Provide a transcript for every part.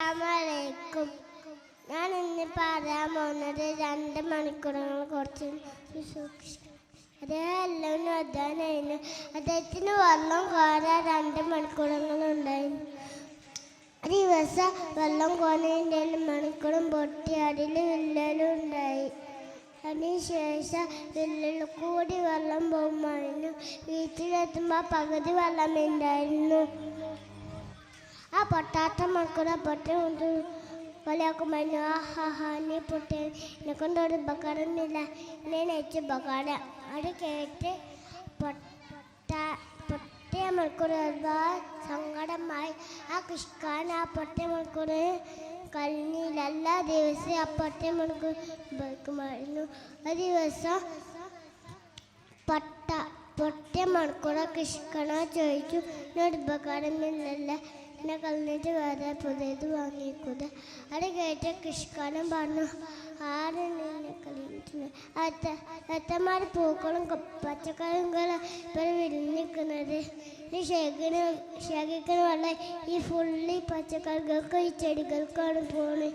അസ്സലാമലൈക്കും. ഞാൻ ഇന്ന് പറയാൻ പോകുന്നത് രണ്ട് മണിക്കൂറുകൾ കുറച്ച് സൂക്ഷിക്കണം അതേ എല്ലാവരും അദ്ദേഹത്തിന് വെള്ളം കോരാൻ രണ്ട് മണിക്കൂറുകളുണ്ടായിരുന്നു ദിവസം വെള്ളം കോരേന്റെ മണിക്കൂറും പൊട്ടി അതിൽ വില്ലലും ഉണ്ടായി. അതിനുശേഷം വില്ലൽ കൂടി വെള്ളം പോകുമായിരുന്നു. വീട്ടിലെത്തുമ്പോൾ പകുതി വെള്ളം ഉണ്ടായിരുന്നു ആ പൊട്ടാത്ത മക്കളെ പൊട്ടി കൊണ്ട് കളിയാക്കുമ്പോൾ ആഹാ നീ പൊട്ടി. എന്നെ കൊണ്ട് ഒരു ഉപകാരമൊന്നുമില്ല. എന്നെ നെച്ച് ഉപകാരം. അത് കേട്ട് പൊട്ട പൊട്ടിയ മണിക്കൂർ ഒരുപാട് സങ്കടമായി. ആ കൃഷിക്കാരൻ ആ പൊട്ടിയ മണിക്കൂർ കഴിഞ്ഞില്ല എല്ലാ ദിവസവും ആ പൊട്ടിയ മണിക്കൂർ ഉപയോഗിക്കുമായിരുന്നു. ഒരു ദിവസം പട്ട പൊട്ടിയ മണക്കൂടെ കൃഷിക്കണ ചോദിച്ചു. എന്നോട് ഉപകാരമില്ലല്ല എന്നെ കളഞ്ഞിട്ട് വേറെ പുതിയത് വാങ്ങിക്കൂത് അത് കേട്ട കൃഷിക്കാരൻ പറഞ്ഞു ആരെണ്ണ അത്ത അത്തമാര് പൂക്കളും പച്ചക്കറിയും ഇപ്പം ഇപ്പോൾ വിരിഞ്ഞിരിക്കുന്നത് ഈ ശേഖരം ശേഖരിക്കുന്ന വെള്ളം ഈ ഫുള്ളി പച്ചക്കറികൾക്കും ഈ ചെടികൾക്കാണ് പോണ്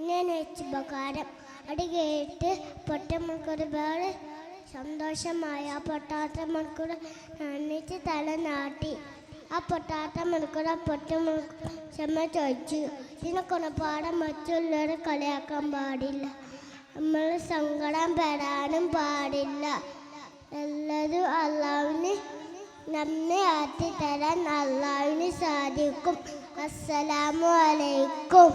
ഇങ്ങനെ ഉപകാരം. അത് കേട്ട് പൊട്ട മണിക്കൂർ വേറെ സന്തോഷമായ ആ പൊട്ടാത്ത മണിക്കൂർ നന്നിച്ച് തല നാട്ടി. ആ പൊട്ടാത്ത മണിക്കൂർ ആ പൊട്ട മണിക്കൂർ ക്ഷമ ചോദിച്ചു. ഇതിനെ കൊണപ്പാടം മറ്റുള്ളവരെ കളിയാക്കാൻ പാടില്ല. നമ്മൾ സങ്കടം പെടാനും പാടില്ല. എല്ലാവരും അള്ളാവിന് നമ്മെ ആറ്റി തരാൻ അള്ളാവിന് സാധിക്കും. അസ്സലാമു അലൈക്കും.